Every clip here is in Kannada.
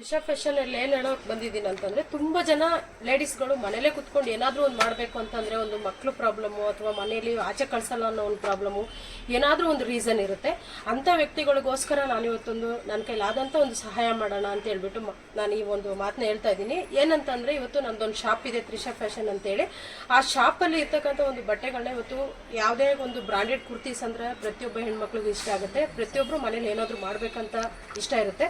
ರಿಷಬ್ ಫ್ಯಾಷನ್ ಅಲ್ಲಿ ಏನ್ ಹೇಳೋಕ್ ಬಂದಿದ್ದೀನಿ ಅಂತಂದ್ರೆ ತುಂಬಾ ಜನ ಲೇಡೀಸ್ಗಳು ಮನೇಲೆ ಕುತ್ಕೊಂಡು ಏನಾದ್ರೂ ಒಂದು ಮಾಡ್ಬೇಕು ಅಂತಂದ್ರೆ ಒಂದು ಮಕ್ಳು ಪ್ರಾಬ್ಲಮ್ಮು ಅಥವಾ ಮನೇಲಿ ಆಚೆ ಕಳ್ಸಲ್ಲ ಅನ್ನೋ ಒಂದು ಪ್ರಾಬ್ಲಮ್ಮು ಏನಾದ್ರೂ ಒಂದು ರೀಸನ್ ಇರುತ್ತೆ. ಅಂತ ವ್ಯಕ್ತಿಗಳಿಗೋಸ್ಕರ ನಾನು ಇವತ್ತೊಂದು ನನ್ನ ಕೈಲಾದಂತ ಒಂದು ಸಹಾಯ ಮಾಡೋಣ ಅಂತ ಹೇಳ್ಬಿಟ್ಟು ನಾನು ಈ ಒಂದು ಮಾತನ್ನ ಹೇಳ್ತಾ ಇದ್ದೀನಿ. ಏನಂತಂದ್ರೆ ಇವತ್ತು ನಂದೊಂದು ಶಾಪ್ ಇದೆ ತ್ರಿಷಾ ಫ್ಯಾಷನ್ ಅಂತೇಳಿ. ಆ ಶಾಪಲ್ಲಿ ಇರ್ತಕ್ಕಂಥ ಒಂದು ಬಟ್ಟೆಗಳನ್ನ ಇವತ್ತು ಯಾವುದೇ ಒಂದು ಬ್ರಾಂಡೆಡ್ ಕುರ್ತೀಸ್ ಅಂದ್ರೆ ಪ್ರತಿಯೊಬ್ಬ ಹೆಣ್ಮಕ್ಳಿಗೂ ಇಷ್ಟ ಆಗುತ್ತೆ. ಪ್ರತಿಯೊಬ್ಬರು ಮನೇಲಿ ಏನಾದರೂ ಮಾಡ್ಬೇಕಂತ ಇಷ್ಟ ಇರುತ್ತೆ.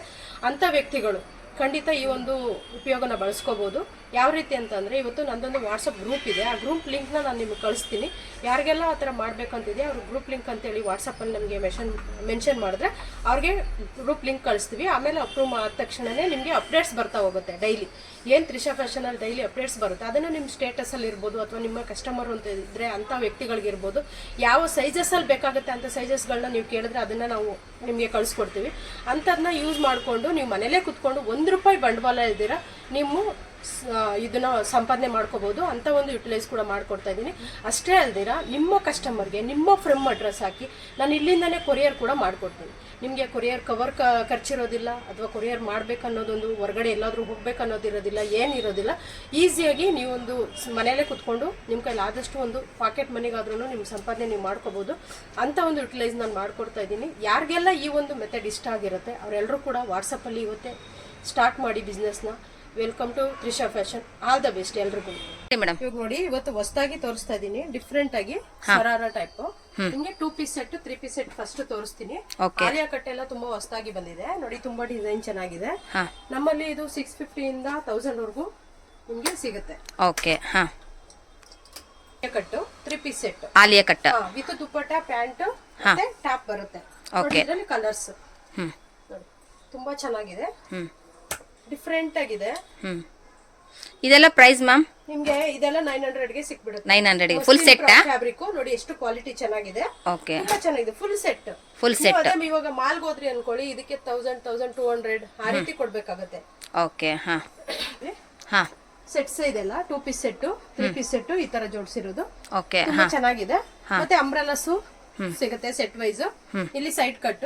ಅಂತ ವ್ಯಕ್ತಿಗಳು ಖಂಡಿತ ಈ ಒಂದು ಉಪಯೋಗನ ಬಳಸ್ಕೋಬಹುದು ಯಾವ ರೀತಿ ಅಂತಂದರೆ ಇವತ್ತು ನಂದೊಂದು ವಾಟ್ಸಪ್ ಗ್ರೂಪ್ ಇದೆ. ಆ ಗ್ರೂಪ್ ಲಿಂಕ್ನ ನಾನು ನಿಮ್ಗೆ ಕಳಿಸ್ತೀನಿ. ಯಾರಿಗೆಲ್ಲ ಆ ಥರ ಮಾಡಬೇಕಂತಿದೆ ಅವ್ರ ಗ್ರೂಪ್ ಲಿಂಕ್ ಅಂತೇಳಿ ವಾಟ್ಸಪ್ಪಲ್ಲಿ ನಮಗೆ ಮೆಷನ್ ಮೆನ್ಷನ್ ಮಾಡಿದ್ರೆ ಅವ್ರಿಗೆ ಗ್ರೂಪ್ ಲಿಂಕ್ ಕಳಿಸ್ತೀವಿ. ಆಮೇಲೆ ಅಪ್ರೂವ್ ಆದ ತಕ್ಷಣನೇ ನಿಮಗೆ ಅಪ್ಡೇಟ್ಸ್ ಬರ್ತಾ ಹೋಗುತ್ತೆ ಡೈಲಿ ಏನು ತ್ರಿಷಾ ಫ್ಯಾಷನಲ್ಲಿ ಡೈಲಿ ಅಪ್ಡೇಟ್ಸ್ ಬರುತ್ತೆ, ಅದನ್ನು ನಿಮ್ಮ ಸ್ಟೇಟಸಲ್ಲಿ ಇರ್ಬೋದು ಅಥವಾ ನಿಮ್ಮ ಕಸ್ಟಮರ್ ಅಂತ ಇದ್ದರೆ ಅಂಥ ವ್ಯಕ್ತಿಗಳಿಗಿರ್ಬೋದು ಯಾವ ಸೈಜಸ್ಸಲ್ಲಿ ಬೇಕಾಗುತ್ತೆ ಅಂತ ಸೈಜಸ್ಗಳನ್ನ ನೀವು ಕೇಳಿದ್ರೆ ಅದನ್ನು ನಾವು ನಿಮಗೆ ಕಳಿಸ್ಕೊಡ್ತೀವಿ. ಅಂಥದನ್ನ ಯೂಸ್ ಮಾಡಿಕೊಂಡು ನೀವು ಮನೇಲೇ ಕುತ್ಕೊಂಡು ಒಂದು ರೂಪಾಯಿ ಬಂಡವಾಳ ಇದ್ದೀರಾ ಸ- ಇದನ್ನ ಸಂಪಾದನೆ ಮಾಡ್ಕೋಬಹುದು ಅಂತ ಒಂದು ಯುಟಿಲೈಸ್ ಕೂಡ ಮಾಡ್ಕೊಡ್ತಾ ಇದ್ದೀನಿ. ಅಷ್ಟೇ ಅಲ್ದಿರ, ನಿಮ್ಮ ಕಸ್ಟಮರ್ಗೆ ನಿಮ್ಮ ಫ್ರಮ್ ಅಡ್ರೆಸ್ ಹಾಕಿ ನಾನು ಇಲ್ಲಿಂದನೇ ಕೊರಿಯರ್ ಕೂಡ ಮಾಡ್ಕೊಡ್ತೀನಿ. ನಿಮಗೆ ಕೊರಿಯರ್ ಕವರ್ ಖರ್ಚಿರೋದಿಲ್ಲ ಅಥವಾ ಕೊರಿಯರ್ ಮಾಡ್ಬೇಕು ಅನ್ನೋದೊಂದು ಹೊರಗಡೆ ಎಲ್ಲಾದರೂ ಹೋಗ್ಬೇಕು ಅನ್ನೋದಿರೋದಿಲ್ಲ ಏನಿರೋದಿಲ್ಲ, ಈಸಿಯಾಗಿ ನೀವೊಂದು ಮನೆಯಲ್ಲೇ ಕುತ್ಕೊಂಡು ನಿಮ್ಮ ಕೈಲಿ ಆದಷ್ಟು ಒಂದು ಪಾಕೆಟ್ ಮನಿಗಾದ್ರೂ ನಿಮ್ಮ ಸಂಪಾದನೆ ನೀವು ಮಾಡ್ಕೋಬಹುದು ಅಂತ ಒಂದು ಯುಟಿಲೈಸ್ ನಾನು ಮಾಡ್ಕೊಡ್ತಾ ಇದ್ದೀನಿ. ಯಾರಿಗೆಲ್ಲ ಈ ಒಂದು ಮೆಥಡ್ ಇಷ್ಟ ಆಗಿರುತ್ತೆ ಅವರೆಲ್ಲರೂ ಕೂಡ ವಾಟ್ಸಪ್ಪಲ್ಲಿ ಇವತ್ತೇ ಸ್ಟಾರ್ಟ್ ಮಾಡಿ ಬಿಸ್ನೆಸ್ನ welcome to Trisha fashion all the best ಎಲ್ರಿಗೂ. ಮೇಡಮ್ ಇವಾಗ ನೋಡಿ ಇವತ್ತು ಹೊಸದಾಗಿ ತೋರಿಸ್ತಾ ಇದ್ದೀನಿ ಡಿಫ್ರೆಂಟ್ ಆಗಿ ಸರಾರ ಟೈಪ್ ನಿಮ್ಗೆ two piece set three piece set first ತೋರಿಸ್ತೀನಿ. ಆಲಿಯಾ ಕಟ್ ಎಲ್ಲ ತುಂಬಾ ಹೊಸದಾಗಿ ಬಂದಿದೆ. ನೋಡಿ ತುಂಬಾ ಡಿಸೈನ್ ಚೆನ್ನಾಗಿದೆ. ನಮ್ಮಲ್ಲಿ ಇದು ಸಿಕ್ಸ್ ಫಿಫ್ಟಿಯಿಂದ ತೌಸಂಡ್ ವರ್ಗೂ ನಿಮ್ಗೆ ಸಿಗುತ್ತೆ. ಓಕೆ ಹಾ. ಕಟ್ಟು three piece set Alia cut with dupatta pant ಮತ್ತೆ ಟಾಪ್ ಬರುತ್ತೆ. ಓಕೆ ಇದರಲ್ಲಿ ಕಲರ್ಸ್ ತುಂಬಾ ಚೆನ್ನಾಗಿದೆ. ಡಿಫ್ರೆಂಟ್ ಆಗಿದೆ. ಹ್ಮ್. ಇದೆಲ್ಲ ಪ್ರೈಸ್ ಮ್ಯಾಮ್ ನಿಮ್ಗೆ ಇದೆಲ್ಲ ನೈನ್ ಹಂಡ್ರೆಡ್ಗೆ ಸಿಕ್ಬಿಡುತ್ತೆ. Nine hundred full set fabric ನೋಡಿ ಎಷ್ಟು ಕ್ವಾಲಿಟಿ ಚೆನ್ನಾಗಿದೆ. ಓಕೆ ತುಂಬಾ ಚೆನ್ನಾಗಿದೆ. Full set full set ma'am ಇವಾಗ ಮಾಲ್ ಹೋದ್ರಿ ಅನ್ಕೊಳ್ಳಿ ಇದಕ್ಕೆ ತೌಸಂಡ್ ತೌಸಂಡ್ ಟೂ ಹಂಡ್ರೆಡ್ ಆ ರೀತಿ ಕೊಡ್ಬೇಕಾಗತ್ತೆ. ಓಕೆ ಹಾ. ಹಾ. ಸೆಟ್ಸ್ ಇದೆಲ್ಲ two piece set three piece set ಈ ತರ ಜೋಡಿಸಿರೋದು. ಓಕೆ ಚೆನ್ನಾಗಿದೆ. ಮತ್ತೆ ಅಂಬ್ರೆಲಾಸು ಸಿಗುತ್ತೆ ಸೆಟ್ ವೈಸ್ ಇಲ್ಲಿ ಸೈಡ್ ಕಟ್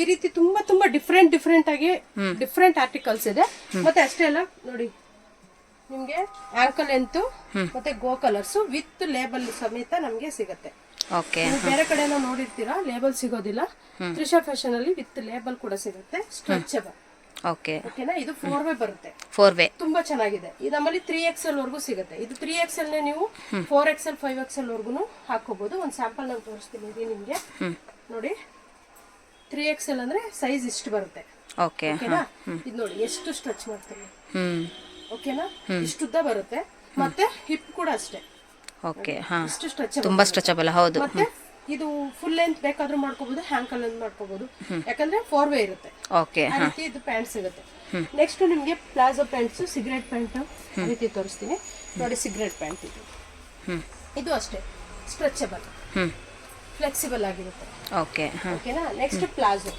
ಈ ರೀತಿ ತುಂಬಾ ತುಂಬಾ ಡಿಫ್ರೆಂಟ್ ಡಿಫ್ರೆಂಟ್ ಆಗಿ ಡಿಫ್ರೆಂಟ್ ಆರ್ಟಿಕಲ್ಸ್ ಇದೆ. ಮತ್ತೆ ಅಷ್ಟೇ ಅಲ್ಲ ನೋಡಿ ನಿಮ್ಗೆ ಆಂಕಲ್ ಎಂತು ಮತ್ತೆ ಗೋ ಕಲರ್ಸ್ ವಿತ್ ಲೇಬಲ್ ಸಮೇತ ನಮ್ಗೆ ಸಿಗತ್ತೆ. ಬೇರೆ ಕಡೆ ನಾವು ನೋಡಿರ್ತೀರಾ ಲೇಬಲ್ ಸಿಗೋದಿಲ್ಲ. ತ್ರಿಷಾ ಫ್ಯಾಷನ್ ಅಲ್ಲಿ ವಿತ್ ಲೇಬಲ್ ಕೂಡ ಸಿಗುತ್ತೆ ಸ್ಟ್ರೆಚಬಲ್ ಓಕೆ ಓಕೆನಾ ಇದು ಫೋರ್ ವೇ ಬರುತ್ತೆ. ಫೋರ್ ವೇ ತುಂಬಾ ಚೆನ್ನಾಗಿದೆ. ಇದು ನಮ್ಮಲ್ಲಿ ತ್ರೀ ಎಕ್ಸ್ ಎಲ್ ವರ್ಗೂ ಸಿಗುತ್ತೆ. ಇದು ತ್ರೀ ಎಕ್ಸ್ ಎಲ್ ನೀವು four X L five X L ವರ್ಗು ಹಾಕೋಬಹುದು ಒಂದು ಸ್ಯಾಂಪಲ್ ನಾನು ತೋರಿಸ್ತೀನಿ ನಿಮ್ಗೆ. ನೋಡಿ. ತ್ರೀ ಎಕ್ಸ್ ಎಲ್ ಅಂದ್ರೆ ಸೈಜ್ ಇಷ್ಟು ಬರುತ್ತೆ. ಓಕೆ ಓಕೆನಾ? ಇದು ನೋಡಿ ಎಷ್ಟು ಸ್ಟ್ರೆಚ್ ಮಾಡ್ತೀನಿ ಹ್ಮ್. ಓಕೆನಾ? ಇಷ್ಟುದ್ದ ಬರುತ್ತೆ. ಮತ್ತೆ ಹಿಪ್ ಕೂಡ ಅಷ್ಟೇ. ಓಕೆ ಹಾ. ಇಷ್ಟು ಸ್ಟ್ರೆಚ್ ತುಂಬಾ ಸ್ಟ್ರೆಚಬಲ್ ಹೌದು. ಮತ್ತೆ ಇದು ಫುಲ್ ಲೆಂತ್ ಬೇಕಾದ್ರೂ ಮಾಡ್ಕೋಬಹುದು ಹ್ಯಾಂಕಲ್ ಲೆಂತ್ ಮಾಡ್ಕೋಬಹುದು ಯಾಕಂದ್ರೆ ಫೋರ್ ವೇ ಇರುತ್ತೆ. ಓಕೆ ಇದು ಪ್ಯಾಂಟ್ ಸಿಗುತ್ತೆ. ನೆಕ್ಸ್ಟ್ ನಿಮ್ಗೆ ಪ್ಲಾಜೋ ಪ್ಯಾಂಟ್ಸ್ ಸಿಗರೇಟ್ ಪ್ಯಾಂಟ್ ರೀತಿ ತೋರಿಸ್ತೀನಿ. ನೋಡಿ ಸಿಗರೇಟ್ ಪ್ಯಾಂಟ್ ಇದು. ಇದು ಅಷ್ಟೇ. Stretchable hmm. ಫ್ಲೆಕ್ಸಿಬಲ್ ಆಗಿರುತ್ತೆ. ಓಕೆ ಹಾ. ಓಕೆನಾ ನೆಕ್ಸ್ಟ್ ಪ್ಲಾಜೋ.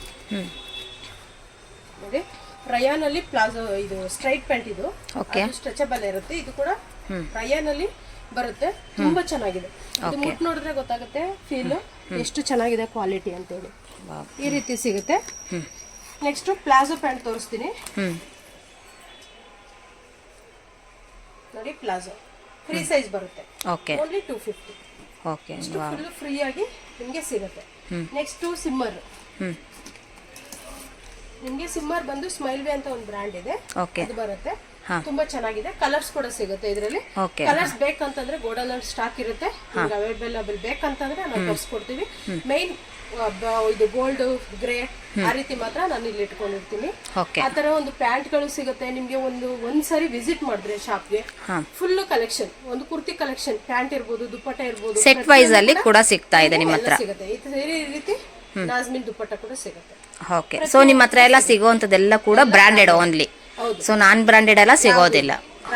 ನೋಡಿ ರಯಾನ್ ಅಲ್ಲಿ ಪ್ಲಾಜೋ ಇದು ಸ್ಟ್ರೈಟ್ ಪ್ಯಾಂಟ್ ಇದು. ಓಕೆ ಸ್ಟ್ರೆಚಬಲ್ ಇರುತ್ತೆ. ಇದು ಕೂಡ ರಯಾನ್ ಅಲ್ಲಿ ಬರುತ್ತೆ. ತುಂಬಾ ಚೆನ್ನಾಗಿದೆ. ಇದು ಮುಟ್ ನೋಡಿದ್ರೆ ಗೊತ್ತಾಗುತ್ತೆ ಫೀಲ್ ಎಷ್ಟು ಚೆನ್ನಾಗಿದೆ ಕ್ವಾಲಿಟಿ ಅಂತ ಹೇಳಿ. ಈ ರೀತಿ ಸಿಗುತ್ತೆ. ನೆಕ್ಸ್ಟ್ ಪ್ಲಾಜೋ ಪ್ಯಾಂಟ್ ತೋರಿಸ್ತೀನಿ. ನೋಡಿ ಪ್ಲಾಜೋ ಫ್ರೀ ಸೈಜ್ ಬರುತ್ತೆ okay only two fifty okay ಇಷ್ಟು ಫುಲ್ ಫ್ರೀ ಆಗಿ ನಿಮಗೆ ಸಿಗುತ್ತೆ. Next shimmer hmm. ನಿಮಗೆ ಸಿಮ್ಮರ್ ಬಂದು ಸ್ಮೈಲ್ ವೇ ಅಂತ ಒಂದು ಬ್ರ್ಯಾಂಡ್ ಇದೆ. ಓಕೆ. ಅದು ಬರುತ್ತೆ. ತುಂಬಾ ಚೆನ್ನಾಗಿದೆ. ಕಲರ್ಸ್ ಕೂಡ ಸಿಗುತ್ತೆ ಇದರಲ್ಲಿ. ಕಲರ್ಸ್ ಬೇಕಂತಂದ್ರೆ ಗೋಡನ್ ಅಲ್ಲಿ ಸ್ಟಾಕ್ ಇರುತ್ತೆ. ಅವೈಲೇಬಲ್ ಬೇಕಂತಂದ್ರೆ ನಾವು ತರಿಸ್ಕೊಡ್ತೀವಿ. ಮೈನ್ ಇದು ಗೋಲ್ಡ್ ಗ್ರೇ ಆ ರೀತಿ ಮಾತ್ರ ನಾನು ಇಲ್ಲಿ ಇಟ್ಕೊಂಡಿರ್ತೀನಿ. ಓಕೆ ಆ ತರ ಒಂದು ಪ್ಯಾಂಟ್ಗಳು ಸಿಗುತ್ತೆ. ನಿಮ್ಗೆ ಒಂದು ಒಂದ್ಸರಿ ವಿಸಿಟ್ ಮಾಡಿದ್ರೆ ಶಾಪ್ಗೆ ಫುಲ್ ಕಲೆಕ್ಷನ್ ಒಂದು ಕುರ್ತಿ ಕಲೆಕ್ಷನ್ ಪ್ಯಾಂಟ್ ಇರ್ಬೋದು ದುಪ್ಪಟ್ಟ ಇರ್ಬೋದು ಸೆಟ್ ವೈಸ್ ಅಲ್ಲಿ ಕೂಡ ಸಿಗ್ತಾ ಇದೆ ನಿಮ್ಮ ಹತ್ರ. ಸಿಗುತ್ತೆ. ಈ ರೀತಿ ನಾಜ್ಮಿನ್ ದುಪ್ಪಟ್ಟ ಕೂಡ ಸಿಗುತ್ತೆ. ಓಕೆ ಸೊ ನಿಮ್ಮ ಹತ್ರ ಎಲ್ಲ ಸಿಗುವಂತದೆಲ್ಲ ಕೂಡ branded only so non branded ಎಲ್ಲ ಸಿಗೋದಿಲ್ಲ.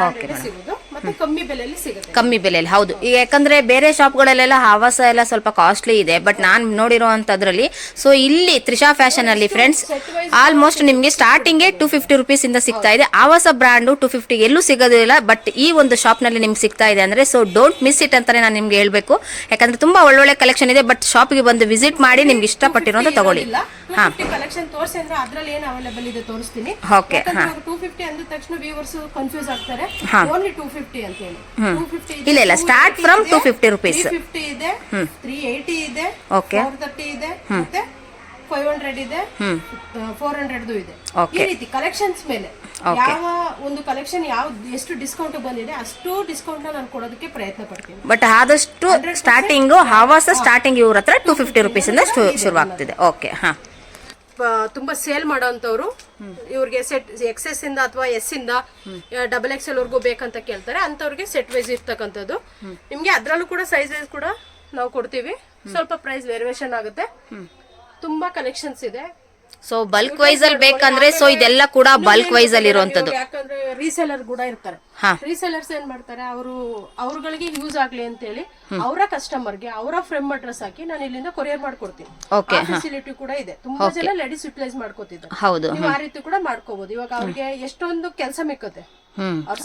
ಓಕೆ ಸಿಗೋದು. ಮತ್ತೆ ಕಮ್ಮಿ ಬೆಲೆಯಲ್ಲಿ ಸಿಗುತ್ತೆ. ಕಮ್ಮಿ ಬೆಲೆಯಲ್ಲಿ ಹೌದು. ಈಗ ಯಾಕಂದ್ರೆ ಬೇರೆ ಶಾಪ್ಗಳಲ್ಲೆಲ್ಲ ಆವಾಸ ಎಲ್ಲ ಸ್ವಲ್ಪ ಕಾಸ್ಟ್ಲಿ ಇದೆ ಬಟ್ ನಾನು ನೋಡಿರೋ ಅಂಥದ್ರಲ್ಲಿ ಸೊ ಇಲ್ಲಿ ತ್ರಿಷಾ ಫ್ಯಾಷನ್ ಅಲ್ಲಿ ಫ್ರೆಂಡ್ಸ್ ಆಲ್ಮೋಸ್ಟ್ ನಿಮಗೆ ಸ್ಟಾರ್ಟಿಂಗ್ ಟೂ ಫಿಫ್ಟಿ ರುಪೀಸ್ ಇಂದ ಸಿಗ್ತಾ ಇದೆ. ಆವಾಸ ಬ್ರಾಂಡು ಟೂ ಫಿಫ್ಟಿ ಎಲ್ಲೂ ಸಿಗೋದಿಲ್ಲ ಬಟ್ ಈ ಒಂದು ಶಾಪ್ನಲ್ಲಿ ನಿಮ್ಗೆ ಸಿಗ್ತಾ ಇದೆ ಅಂದ್ರೆ ಸೊ ಡೋಂಟ್ ಮಿಸ್ ಇಟ್ ಅಂತಾನೆ ನಾನು ನಿಮ್ಗೆ ಹೇಳ್ಬೇಕು. ಯಾಕಂದ್ರೆ ತುಂಬಾ ಒಳ್ಳೊಳ್ಳೆ ಕಲೆಕ್ಷನ್ ಇದೆ ಬಟ್ ಶಾಪ್ಗೆ ಬಂದು ವಿಸಿಟ್ ಮಾಡಿ ನಿಮ್ಗೆ ಅಂತ ತಗೊಳ್ಳಿ. ಹಾ. ಕಲೆಕ್ಷನ್ ತೋರಿಸಿ ಅಂದ್ರೆ ಅದ್ರಲ್ಲಿ ಏನ್ ಅವೈಲೇಬಲ್ ಇದೆ ತೋರಿಸ್ತೀನಿ. ಓಕೆ ಹಾ. ಟೂ ಫಿಫ್ಟಿ ಅಂದ ತಕ್ಷಣ ವ್ಯೂವರ್ಸ್ ಕನ್ಫ್ಯೂಸ್ ಆಗ್ತಾರೆ. ಓನ್ಲಿ ಟೂ ಫಿಫ್ಟಿ ಅಂತ ಹೇಳಿ. ಟೂ ಫಿಫ್ಟಿ ಇಲ್ಲ, ಇಲ್ಲ, ಫ್ರಮ್ ಟೂ 250 ರುಪೀಸ್ ಫಿಫ್ಟಿ ಇದೆ ತ್ರೀ ಏಯ್ಟಿ ಇದೆ Okay. ಫೋರ್ ತರ್ಟಿ ಇದೆ ಮತ್ತೆ ಫೈವ್ ಹಂಡ್ರೆಡ್ ಇದೆ ಫೋರ್ ಹಂಡ್ರೆಡ್ದು ಇದೆ. ಈ ರೀತಿ ಕಲೆಕ್ಷನ್ಸ್ ಮೇಲೆ. ಯಾವ ಒಂದು ಕಲೆಕ್ಷನ್ ಯಾವ ಎಷ್ಟು ಡಿಸ್ಕೌಂಟ್ ಬಂದಿದೆ ಅಷ್ಟು ಡಿಸ್ಕೌಂಟ್ ನಾನು ಕೊಡೋದಕ್ಕೆ ಪ್ರಯತ್ನ ಪಡ್ತೀನಿ. ಬಟ್ ಆದಷ್ಟು ಸ್ಟಾರ್ಟಿಂಗ್ ಆವಾಸ ಸ್ಟಾರ್ಟಿಂಗ್ ಇವ್ರ ಹತ್ರ ಟೂ ಫಿಫ್ಟಿ ರುಪೀಸ್ ಇಂದ ಶುರುವಾಗ್ತಿದೆ ಓಕೆ ಹಾ. ತುಂಬಾ ಸೇಲ್ ಮಾಡೋಂಥವ್ರು ಇವ್ರಿಗೆ ಸೆಟ್ ಎಕ್ಸೆಸ್ ಇಂದ ಅಥವಾ ಎಸ್ ಇಂದ ಡಬಲ್ ಎಕ್ಸ್ ಎಲ್ ವರ್ಗೂ ಬೇಕಂತ ಕೇಳ್ತಾರೆ. ಅಂತವ್ರಿಗೆ ಸೆಟ್ ವೈಸ್ ಇರ್ತಕ್ಕಂಥದ್ದು. ನಿಮ್ಗೆ ಅದ್ರಲ್ಲೂ ಕೂಡ ಸೈಜ್ ವೈಸ್ ಕೂಡ ನಾವು ಕೊಡ್ತೀವಿ. ಸ್ವಲ್ಪ ಪ್ರೈಸ್ ವೇರಿಯೇಷನ್ ಆಗುತ್ತೆ. ತುಂಬಾ ಕಲೆಕ್ಷನ್ಸ್ ಇದೆ. ಸೊ ಬಲ್ಕ್ ವೈಸ್ ಅಲ್ಲಿ ಬೇಕಂದ್ರೆ ಸೊ ಇದೆಲ್ಲ ಕೂಡ ಬಲ್ಕ್ ವೈಸ್ ಅಲ್ಲಿ ಇರುವಂತದ್ದು ಯಾಕಂದ್ರೆ ರೀಸೆಲರ್ ಕೂಡ ಇರ್ತಾರೆ. ರೀಸೆಲ್ಲರ್ಸ್ ರೀಸೆಲರ್ಸ್ ಏನ್ ಮಾಡ್ತಾರೆ ಅವರು ಅವ್ರಗಳಿಗೆ ಯೂಸ್ ಆಗ್ಲಿ ಅಂತ ಹೇಳಿ ಅವರ ಕಸ್ಟಮರ್ಗೆ ಅವರ ಫ್ರೆಮ್ ಅಡ್ರೆಸ್ ಹಾಕಿ ನಾನು ಇಲ್ಲಿಂದ ಕೊರಿಯರ್ ಮಾಡ್ಕೊಡ್ತೀನಿ. ಓಕೆ ಫೆಸಿಲಿಟಿ ಕೂಡ ಇದೆ. ತುಂಬಾ ಜನ ಲೇಡೀಸ್ ಯುಟಿಲೈಸ್ ಮಾಡ್ಕೋತಿದ್ದಾರೆ. ಹೌದು ನೀವು ಆ ರೀತಿ ಕೂಡ ಮಾಡ್ಕೋಬಹುದು ಇವಾಗ ಅವ್ರಿಗೆ ಎಷ್ಟೊಂದು ಕೆಲಸ ಮಿಕ್ಕತ್ತೆ.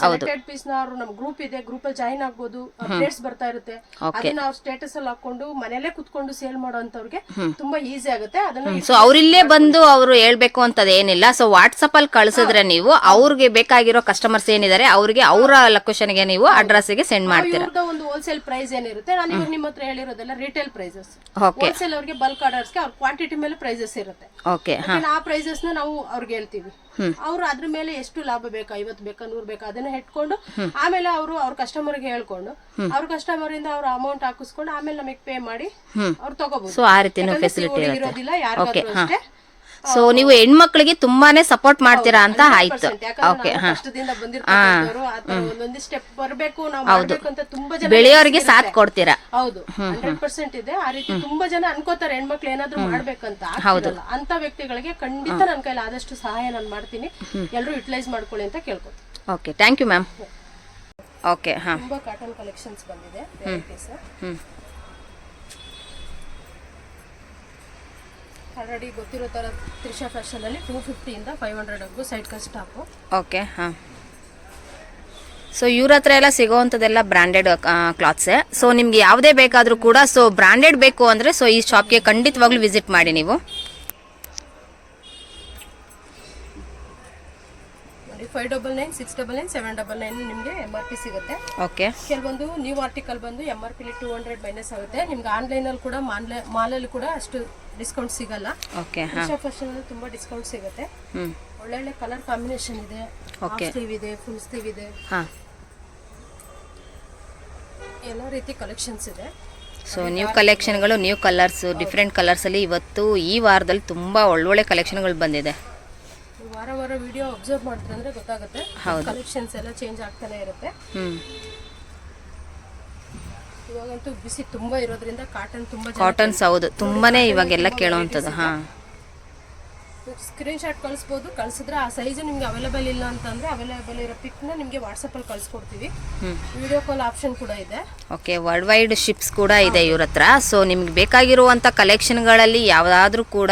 ಸೆಲೆಕ್ಟೆಡ್ ಪೀಸ್ನ ಅವರು ನಮ್ ಗ್ರೂಪ್ ಇದೆ ಗ್ರೂಪ್ ಅಲ್ಲಿ ಜಾಯಿನ್ ಆಗ್ಬೋದು ಅಪ್ಡೇಟ್ಸ್ ಬರ್ತಾ ಇರುತ್ತೆ. ಅದನ್ನ ಅವ್ರ ಸ್ಟೇಟಸ್ ಅಲ್ಲಿ ಹಾಕೊಂಡು ಮನೇಲೆ ಕುತ್ಕೊಂಡು ಸೇಲ್ ಮಾಡೋಂತವ್ರಿಗೆ ತುಂಬಾ ಈಸಿ ಆಗುತ್ತೆ. ಅದನ್ನ ಸೊ ಅವ್ರಿಲ್ಲೇ ಬಂದು ಅವರು ಹೇಳ್ಬೇಕು ಅಂತದ ಏನಿಲ್ಲ. ಸೊ ವಾಟ್ಸಪ್ ಅಲ್ಲಿ ಕಳ್ಸಿದ್ರೆ ನೀವು ಅವ್ರಿಗೆ ಬೇಕಾಗಿರೋ ಕಸ್ಟಮರ್ಸ್ ಏನಿದ್ದಾರೆ ಅವ್ರಿಗೆ ಅವರ ಲೊಕೇಶನ್ಗೆ ನೀವು ಅಡ್ರೆಸ್ಗೆ ಸೆಂಡ್ ಮಾಡ್ತೀರಾ. ಒಂದು ಹೋಲ್ಸೇಲ್ ಪ್ರೈಸ್ ಏನಿರುತ್ತೆ ನಾನು ಇವಾಗ ನಿಮ್ಮ ಹತ್ರ ಹೇಳಿರೋದೆಲ್ಲ ರಿಟೇಲ್ ಪ್ರೈಸಸ್ ಹೋಲ್ಸೇಲ್ ಅವ್ರಿಗೆ ಬಲ್ಕ್ ಆರ್ಡರ್ಸ್ಗೆ ಅವ್ರ ಕ್ವಾಂಟಿಟಿ ಮೇಲೆ ಪ್ರೈಸಸ್ ಇರುತ್ತೆ. ಓಕೆ ಆ ಪ್ರೈಸಸ್ನ ನಾವು ಅವ್ರಿಗೆ ಹೇಳ್ತೀವಿ. ಅವ್ರು ಅದ್ರ ಮೇಲೆ ಎಷ್ಟು ಲಾಭ ಬೇಕಾ? ಐವತ್ತು ಬೇಕಾ? ನೂರ್ ಬೇಕಾ? ಅದನ್ನ ಇಟ್ಕೊಂಡು ಆಮೇಲೆ ಅವರು ಅವ್ರ ಕಸ್ಟಮರ್ಗೆ ಹೇಳ್ಕೊಂಡು ಅವ್ರ ಕಸ್ಟಮರ್ ಇಂದ ಅವ್ರ ಅಮೌಂಟ್ ಹಾಕಿಸ್ಕೊಂಡು ಆಮೇಲೆ ನಮಗೆ ಪೇ ಮಾಡಿ ಅವ್ರು ತಗೋಬಹುದು ಸೊ ಆ ರೀತಿನೂ ಫೆಸಿಲಿಟಿ ಇರುತ್ತೆ. ಇರೋದಿಲ್ಲ ಯಾರು ಅಷ್ಟೇ. ಸೊ ನೀವು ಹೆಣ್ಮಕ್ಳಿಗೆ ತುಂಬಾನೇ ಸಪೋರ್ಟ್ ಮಾಡ್ತೀರಾ ಅಂತ ಆಯ್ತು. ಓಕೆ ಹಾ. ಕಷ್ಟದಿಂದ ಬಂದಿರ್ತಕ್ಕಂಥವ್ರು ಆ ತರ ಸ್ಟೆಪ್ ಬರ್ಬೇಕು ನಾವು ಮಾಡ್ಬೇಕು ತುಂಬಾ ಜನ ಬೆಳೆಯೋರಿಗೆ ಸಾಥ್ ಕೊಡ್ತೀರಾ? ಹೌದು ಪರ್ಸೆಂಟ್ ಇದೆ. ಆ ರೀತಿ ತುಂಬಾ ಜನ ಅನ್ಕೋತಾರೆ ಹೆಣ್ಮಕ್ಳು ಏನಾದ್ರು ಮಾಡ್ಬೇಕಂತ. ಹೌದು. ಅಂತ ವ್ಯಕ್ತಿಗಳಿಗೆ ಖಂಡಿತ ನನ್ನ ಕೈಲಿ ಆದಷ್ಟು ಸಹಾಯ ನಾನು ಮಾಡ್ತೀನಿ. ಎಲ್ಲರೂ ಯುಟಿಲೈಸ್ ಮಾಡ್ಕೊಳ್ಳಿ ಅಂತ ಕೇಳ್ಕೊತೀನಿ. Okay thank you ma'am okay ಹಾಂ. ತುಂಬಾ ಕಾಟನ್ ಕಲೆಕ್ಷನ್ಸ್ ಬಂದಿದೆ ವೆರೈಟೀಸ್ ಹ್ಮ್ ಆಲ್ರೆಡಿ ಗೊತ್ತಿರೋ ತರ ತ್ರಿಷಾ ಫ್ಯಾಷನ್ ಅಲ್ಲಿ ಟೂ ಫಿಫ್ಟಿಯಿಂದ ಫೈವ್ ಹಂಡ್ರೆಡ್ ವರ್ಗು ಸೈಡ್ ಕಟ್ ಟಾಪು. ಓಕೆ, ಹಾಂ. ಸೊ ಇವ್ರ ಹತ್ರ ಎಲ್ಲ ಸಿಗೋವಂಥದ್ದೆಲ್ಲ ಬ್ರ್ಯಾಂಡೆಡ್ ಕ್ಲಾತ್ಸೇ ಸೊ ನಿಮ್ಗೆ ಯಾವುದೇ ಬೇಕಾದರೂ ಕೂಡ ಸೊ ಬ್ರ್ಯಾಂಡೆಡ್ ಬೇಕು ಅಂದರೆ ಸೊ ಈ ಶಾಪ್ಗೆ ಖಂಡಿತವಾಗ್ಲೂ ವಿಸಿಟ್ ಮಾಡಿ ನೀವು. Five double nine six double nine seven double nine ನಿಮಗೆ ಎಂ ಆರ್ ಪಿ ಸಿಗುತ್ತೆ. ಓಕೆ ಕೆಲವೊಂದು ನ್ಯೂ ಆರ್ಟಿಕಲ್ ಬಂದು ಎಂ ಆರ್ ಪಿಲಿ ಟೂ ಹಂಡ್ರೆಡ್ ಮೈನಸ್ ಆಗುತ್ತೆ. ನಿಮ್ಗೆ ಆನ್ಲೈನಲ್ಲಿ ಕೂಡ ಮಾನ್ಲೆ ಮಾಲಲ್ಲಿ ಕೂಡ ಅಷ್ಟು ಡಿಸ್ಕೌಂಟ್ ಸಿಗಲ್ಲ. ಓಕೆ ಫ್ಯಾಷನ್ ಅಲ್ಲಿ ತುಂಬಾ ಡಿಸ್ಕೌಂಟ್ ಸಿಗುತ್ತೆ. ಒಳ್ಳೆ ಒಳ್ಳೊಳ್ಳೆ ಕಲರ್ ಕಾಂಬಿನೇಷನ್ ಇದೆ. ಓಕೆ ಸ್ಲೀವ್ ಇದೆ ಫುಲ್ ಸ್ಲೀವ್ ಇದೆ. ಹಾಂ. ಎಲ್ಲ ರೀತಿ ಕಲೆಕ್ಷನ್ಸ್ ಇದೆ. ಸೊ ನ್ಯೂ ಕಲೆಕ್ಷನ್ಗಳು ನ್ಯೂ ಕಲರ್ಸ್ ಡಿಫ್ರೆಂಟ್ ಕಲರ್ಸಲ್ಲಿ ಇವತ್ತು ಈ ವಾರದಲ್ಲಿ ತುಂಬ ಒಳ್ಳೊಳ್ಳೆ ಕಲೆಕ್ಷನ್ಗಳು ಬಂದಿದೆ. ವಾರ ವಾರ ವಿಡಿಯೋ ಅಬ್ಸರ್ವ್ ಮಾಡಿದ್ರೆ ಅಂದ್ರೆ ಗೊತ್ತಾಗುತ್ತೆ. ಹೌದು. ಕಲೆಕ್ಷನ್ಸ್ ಎಲ್ಲ ಚೇಂಜ್ ಆಗ್ತಾನೆ ಇರುತ್ತೆ. ಇವಾಗಂತೂ ಬಿಸಿ ತುಂಬಾ ಇರೋದ್ರಿಂದ ಕಾಟನ್ ತುಂಬಾ ಕಾಟನ್ಸ್ ಹೌದು. ತುಂಬಾನೇ ಇವಾಗೆಲ್ಲ ಕೇಳೋವಂಥದ್ದು ಹಾಂ. ಸ್ಕ್ರೀನ್ ಶಾಟ್ ಕಳಿಸ್ಬೋದು. ಕಳ್ಸಿದ್ರೆ ಆ ಸೈಜ್ ನಿಮಗೆ ಅವೈಲೇಬಲ್ ಇಲ್ಲ ಅಂತಂದ್ರೆ ಅವೈಲೇಬಲ್ ಇರೋ ಪಿಕ್ನ ನಿಮಗೆ ವಾಟ್ಸಪ್ಪಲ್ಲಿ ಕಳಿಸ್ಕೊಡ್ತೀವಿ. ವಿಡಿಯೋ ಕಾಲ್ ಆಪ್ಷನ್ ಕೂಡ ಇದೆ. ಓಕೆ ವರ್ಲ್ಡ್ ವೈಡ್ ಶಿಪ್ಸ್ ಕೂಡ ಇದೆ ಇವ್ರ ಹತ್ರ. ಸೊ ನಿಮ್ಗೆ ಬೇಕಾಗಿರುವಂಥ ಕಲೆಕ್ಷನ್ಗಳಲ್ಲಿ ಯಾವುದಾದ್ರೂ ಕೂಡ.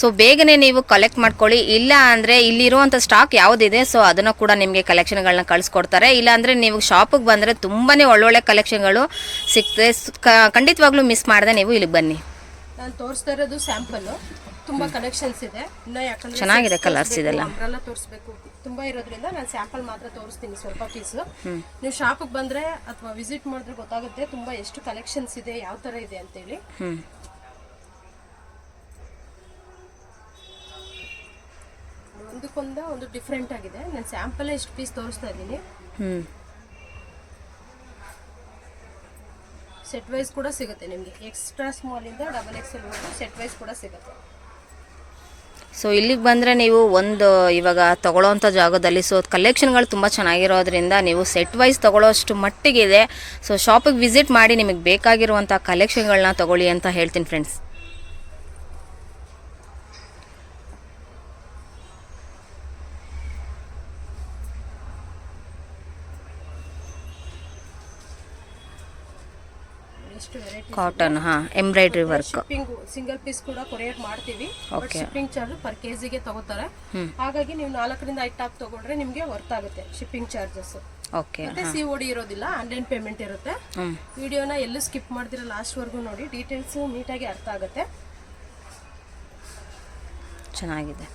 ಸೊ ಬೇಗನೆ ನೀವು ಕಲೆಕ್ಟ್ ಮಾಡ್ಕೊಳ್ಳಿ. ಇಲ್ಲ ಅಂದರೆ ಇಲ್ಲಿರುವಂಥ ಸ್ಟಾಕ್ ಯಾವುದಿದೆ ಸೊ ಅದನ್ನು ಕೂಡ ನಿಮಗೆ ಕಲೆಕ್ಷನ್ಗಳನ್ನ ಕಳಿಸ್ಕೊಡ್ತಾರೆ. ಇಲ್ಲ ಅಂದರೆ ನೀವು ಶಾಪಿಗೆ ಬಂದರೆ ತುಂಬಾ ಒಳ್ಳೊಳ್ಳೆ ಕಲೆಕ್ಷನ್ಗಳು ಸಿಗ್ತದೆ. ಖಂಡಿತವಾಗ್ಲೂ ಮಿಸ್ ಮಾಡದೆ ನೀವು ಇಲ್ಲಿಗೆ ಬನ್ನಿ. ನಾನು ತೋರಿಸ್ತಾ ಇರೋದು ಸ್ಯಾಂಪಲ್ ತುಂಬಾ ಕಲೆಕ್ಷನ್ಸ್ ಇದೆ. ಇನ್ನ ಯಾಕಂದ್ರೆ ಚೆನ್ನಾಗಿದೆ ಕಲರ್ಸ್ ಇದೆಲ್ಲ. ಅಂಬ್ರೆಲ್ಲ ತೋರಿಸ್ಬೇಕು. ತುಂಬಾ ಇರೋದ್ರಿಂದ ನಾನು ಸ್ಯಾಂಪಲ್ ಮಾತ್ರ ತೋರಿಸ್ತೀನಿ ಸ್ವಲ್ಪ ಪೀಸ್ ನೀವು ಶಾಪಿಗೆ ಬಂದ್ರೆ ಅಥವಾ ವಿಸಿಟ್ ಮಾಡಿದ್ರೆ ಗೊತ್ತಾಗುತ್ತೆ ತುಂಬಾ ಎಷ್ಟು ಕಲೆಕ್ಷನ್ಸ್ ಇದೆ ಯಾವ ತರ ಇದೆ ಅಂತೇಳಿ. ಒಂದಕ್ಕೊಂದ ಒಂದು ಡಿಫ್ರೆಂಟ್ ಆಗಿದೆ. ನಾನು ಸ್ಯಾಂಪಲ್ ಎಷ್ಟು ಪೀಸ್ ತೋರಿಸ್ತಾ ಇದ್ದೀನಿ. ಸೆಟ್ ವೈಸ್ ಕೂಡ ಸಿಗುತ್ತೆ ನಿಮಗೆ. ಎಕ್ಸ್ಟ್ರಾ ಸ್ಮಾಲ್ ಇಂದ ಡಬಲ್ ಎಲ್ ಸೆಟ್ ವೈಸ್ ಕೂಡ ಸಿಗುತ್ತೆ. ಸೊ ಇಲ್ಲಿಗೆ ಬಂದರೆ ನೀವು ಒಂದು ಇವಾಗ ತೊಗೊಳ್ಳೋವಂಥ ಜಾಗದಲ್ಲಿ ಸೊ ಕಲೆಕ್ಷನ್ಗಳು ತುಂಬ ಚೆನ್ನಾಗಿರೋದ್ರಿಂದ ನೀವು ಸೆಟ್ ವೈಸ್ ತೊಗೊಳ್ಳೋಷ್ಟು ಮಟ್ಟಿಗೆ ಇದೆ ಸೊ ಶಾಪಿಗೆ ವಿಸಿಟ್ ಮಾಡಿ ನಿಮಗೆ ಬೇಕಾಗಿರುವಂಥ ಕಲೆಕ್ಷನ್ಗಳನ್ನ ತಗೊಳ್ಳಿ ಅಂತ ಹೇಳ್ತೀನಿ ಫ್ರೆಂಡ್ಸ್ ಎಷ್ಟು ವೆರೈಟಿ ಕಾಟನ್ ಹಾ embroidery work shipping single piece ಕೂಡ ಕೊರಿಯರ್ ಮಾಡ್ತೀವಿ. ಓಕೆ ಶಿಪ್ಪಿಂಗ್ ಚಾರ್ಜ್ ಪರ್ ಕೆಜಿಗೆ ತಗೋತಾರೆ. ಹಾಗಾಗಿ ನೀವು ನಾಲ್ಕರಿಂದ ಐದು ಟಾಪ್ ತಗೊಂಡ್ರೆ ನಿಮಗೆ ವರ್ತ್ ಆಗುತ್ತೆ ಶಿಪ್ಪಿಂಗ್ ಚಾರ್ಜಸ್ ಓಕೆ ಮತ್ತೆ ಸಿ ಓಡಿ ಇರೋದಿಲ್ಲ ಆನ್ಲೈನ್ ಪೇಮೆಂಟ್ ಇರುತ್ತೆ. ವಿಡಿಯೋನ ಎಲ್ಲೂ ಸ್ಕಿಪ್ ಮಾಡ್ದಿರ ಲಾಸ್ಟ್ ವರ್ಗೂ ನೋಡಿ ಡೀಟೇಲ್ಸ್ ನೀಟಾಗಿ ಅರ್ಥ ಆಗುತ್ತೆ. ಚೆನ್ನಾಗಿದೆ.